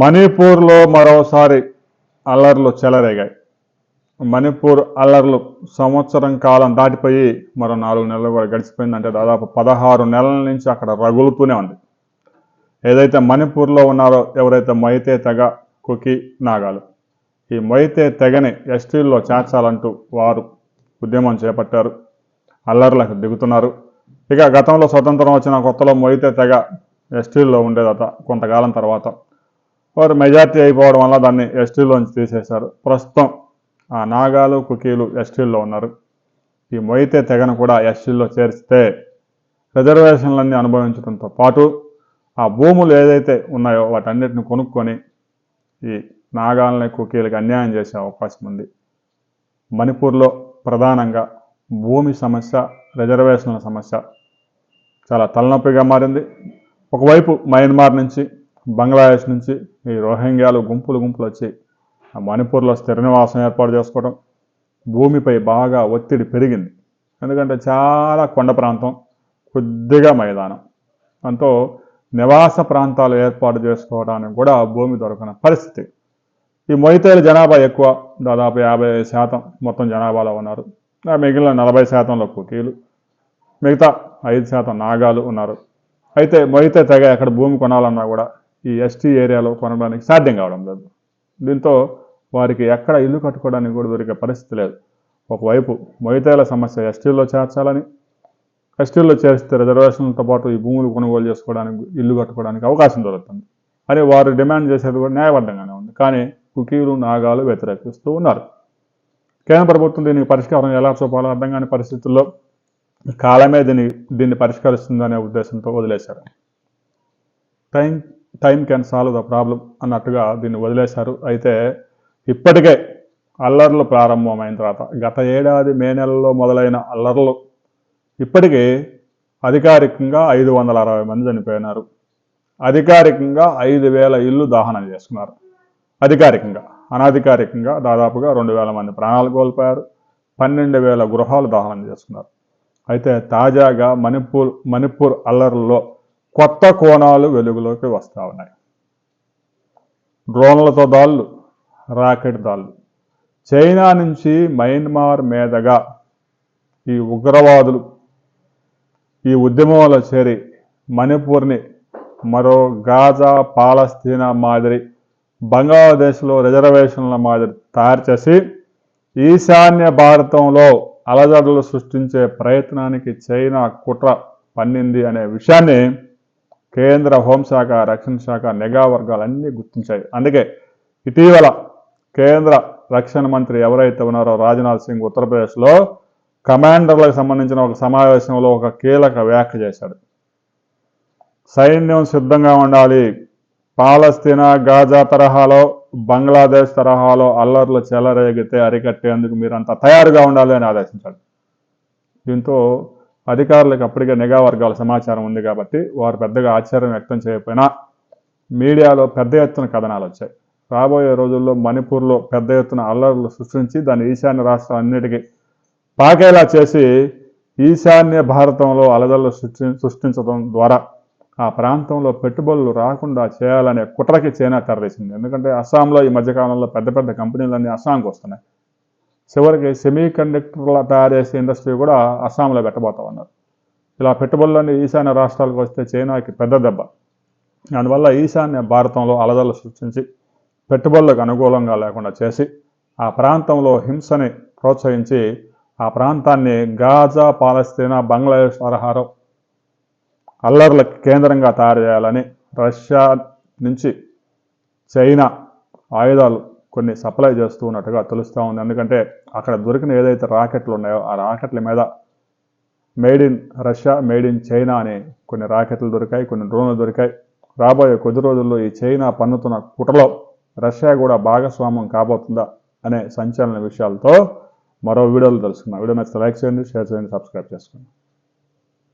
మణిపూర్లో మరోసారి అల్లర్లు చెలరేగాయి. మణిపూర్ అల్లర్లు సంవత్సరం కాలం దాటిపోయి మరో నాలుగు నెలలు కూడా గడిచిపోయిందంటే దాదాపు పదహారు నెలల నుంచి అక్కడ రగులుతూనే ఉంది. ఏదైతే మణిపూర్లో ఉన్నారో ఎవరైతే మైతే తెగ కుకి నాగాలు ఈ మైతే తెగని ఎస్టీల్లో చేర్చాలంటూ వారు ఉద్యమం చేపట్టారు. అల్లర్లకు దిగుతున్నారు. ఇక గతంలో స్వతంత్రం వచ్చిన కొత్తలో మొయితే తెగ ఎస్టీల్లో ఉండేదట కొంతకాలం తర్వాత. వారు మెజార్టీ అయిపోవడం వల్ల దాన్ని ఎస్టీలోంచి తీసేశారు. ప్రస్తుతం ఆ నాగాలు కుకీలు ఎస్టీల్లో ఉన్నారు. ఈ మొయితే తెగను కూడా ఎస్టీల్లో చేర్చితే రిజర్వేషన్లన్నీ అనుభవించడంతో పాటు ఆ భూములు ఏదైతే ఉన్నాయో వాటన్నిటిని కొనుక్కొని ఈ నాగాలని కుకీలకి అన్యాయం చేసే అవకాశం ఉంది. మణిపూర్లో ప్రధానంగా భూమి సమస్య రిజర్వేషన్ల సమస్య చాలా తలనొప్పిగా మారింది. ఒకవైపు మయన్మార్ నుంచి బంగ్లాదేశ్ నుంచి ఈ రోహింగ్యాలు గుంపులు గుంపులు వచ్చి ఆ మణిపూర్లో స్థిర నివాసం ఏర్పాటు చేసుకోవడం భూమిపై బాగా ఒత్తిడి పెరిగింది. ఎందుకంటే చాలా కొండ ప్రాంతం కొద్దిగా మైదానం. అంతో నివాస ప్రాంతాలు ఏర్పాటు చేసుకోవడానికి కూడా భూమి దొరకని పరిస్థితి. ఈ మొయితేల జనాభా ఎక్కువ దాదాపు యాభై శాతం మొత్తం జనాభాలో ఉన్నారు. ఆ మిగిలిన నలభై శాతంలో కుకీలు మిగతా ఐదు శాతం నాగాలు ఉన్నారు. అయితే మొయితే తెగ ఎక్కడ భూమి కొనాలన్నా కూడా ఈ ఎస్టీ ఏరియాలో కొనడానికి సాధ్యం కావడం లేదు. దీంతో వారికి ఎక్కడ ఇల్లు కట్టుకోవడానికి కూడా దొరికే పరిస్థితి లేదు. ఒకవైపు మొయితేల సమస్య ఎస్టీల్లో చేర్చాలని ఎస్టీల్లో చేరిస్తే రిజర్వేషన్లతో పాటు ఈ భూములు కొనుగోలు చేసుకోవడానికి ఇల్లు కట్టుకోవడానికి అవకాశం దొరుకుతుంది. అని వారు డిమాండ్ చేసేది కూడా న్యాయబద్ధంగానే ఉంది. కానీ కుకీలు నాగాలు వ్యతిరేకిస్తూ ఉన్నారు. కేంద్ర ప్రభుత్వం దీనికి పరిష్కారం ఎలా చూపాలో అర్థం కాని పరిస్థితుల్లో కాలమే దీన్ని దీన్ని పరిష్కరిస్తుందనే ఉద్దేశంతో వదిలేశారు. Time time can solve the problem అన్నట్టుగా దీన్ని వదిలేశారు. అయితే ఇప్పటికే అల్లర్లు ప్రారంభమైన తర్వాత గత ఏడాది మే నెలలో మొదలైన అల్లర్లు ఇప్పటికీ అధికారికంగా ఐదు వందల అరవై మంది చనిపోయినారు. అధికారికంగా ఐదు వేల ఇల్లు దహనం చేసుకున్నారు. అధికారికంగా అనధికారికంగా దాదాపుగా రెండు వేల మంది ప్రాణాలు కోల్పోయారు. పన్నెండు వేల గృహాలు దహనం చేసుకున్నారు. అయితే తాజాగా మణిపూర్ మణిపూర్ అల్లర్లలో కొత్త కోణాలు వెలుగులోకి వస్తూ ఉన్నాయి. డ్రోన్లతో దాళ్ళు రాకెట్ దాళ్ళు. చైనా నుంచి మయన్మార్ మీదగా ఈ ఉగ్రవాదులు ఈ ఉద్యమంలో చేరి మణిపూర్ని మరో గాజా పాలస్తీనా మాదిరి బంగ్లాదేశ్లో రిజర్వేషన్ల మాదిరి తయారు చేసి ఈశాన్య భారతంలో అలజడులు సృష్టించే ప్రయత్నానికి చైనా కుట్ర పన్నింది అనే విషయాన్ని కేంద్ర హోంశాఖ రక్షణ శాఖ నిఘా వర్గాలన్నీ గుర్తించాయి. అందుకే ఇటీవల కేంద్ర రక్షణ మంత్రి ఎవరైతే ఉన్నారో రాజ్నాథ్ సింగ్ ఉత్తరప్రదేశ్లో కమాండర్లకు సంబంధించిన ఒక సమావేశంలో ఒక కీలక వ్యాఖ్య చేశాడు. సైన్యం సిద్ధంగా ఉండాలి. పాలస్తీనా గాజా తరహాలో బంగ్లాదేశ్ తరహాలో అల్లర్లు చెలరేగితే అరికట్టేందుకు మీరంతా తయారుగా ఉండాలి అని ఆదేశించాడు. దీంతో అధికారులకు అప్పటికే నిఘా వర్గాల సమాచారం ఉంది కాబట్టి వారు పెద్దగా ఆశ్చర్యం వ్యక్తం చేయకపోయినా మీడియాలో పెద్ద ఎత్తున కథనాలు వచ్చాయి. రాబోయే రోజుల్లో మణిపూర్లో పెద్ద ఎత్తున అల్లర్లు సృష్టించి దాన్ని ఈశాన్య రాష్ట్రాలన్నిటికీ పాకేలా చేసి ఈశాన్య భారతంలో అలజడులు సృష్టి సృష్టించడం ద్వారా ఆ ప్రాంతంలో పెట్టుబడులు రాకుండా చేయాలనే కుట్రకి చైనా తెరదీసింది ఎందుకంటే అస్సాంలో ఈ మధ్యకాలంలో పెద్ద పెద్ద కంపెనీలన్నీ అస్సాంకి వస్తున్నాయి. చివరికి సెమీ కండక్టర్ల తయారు చేసే ఇండస్ట్రీ కూడా అస్సాంలో పెట్టబోతా ఉన్నారు. ఇలా పెట్టుబడులన్నీ ఈశాన్య రాష్ట్రాలకు వస్తే చైనాకి పెద్ద దెబ్బ. అందువల్ల ఈశాన్య భారతంలో అలజడులు సృష్టించి పెట్టుబడులకు అనుకూలంగా లేకుండా చేసి ఆ ప్రాంతంలో హింసని ప్రోత్సహించి ఆ ప్రాంతాన్ని గాజా పాలస్తీనా బంగ్లాదేశ్ తరహాలో అల్లర్లకు కేంద్రంగా తయారు చేయాలని రష్యా నుంచి చైనా ఆయుధాలు కొన్ని సప్లై చేస్తూ ఉన్నట్టుగా తెలుస్తూ ఉంది. ఎందుకంటే అక్కడ దొరికిన ఏదైతే రాకెట్లు ఉన్నాయో ఆ రాకెట్ల మీద made in Russia made in China అనే కొన్ని రాకెట్లు దొరికాయి కొన్ని డ్రోన్లు దొరికాయి. రాబోయే కొద్ది రోజుల్లో ఈ చైనా పన్నుతున్న కుట్రలో రష్యా కూడా భాగస్వామ్యం కాబోతుందా అనే సంచలన విషయాలతో మరో వీడియోలు తెలుసుకుందాం. వీడియో నచ్చితే లైక్ చేయండి షేర్ చేయండి సబ్స్క్రైబ్ చేసుకోండి.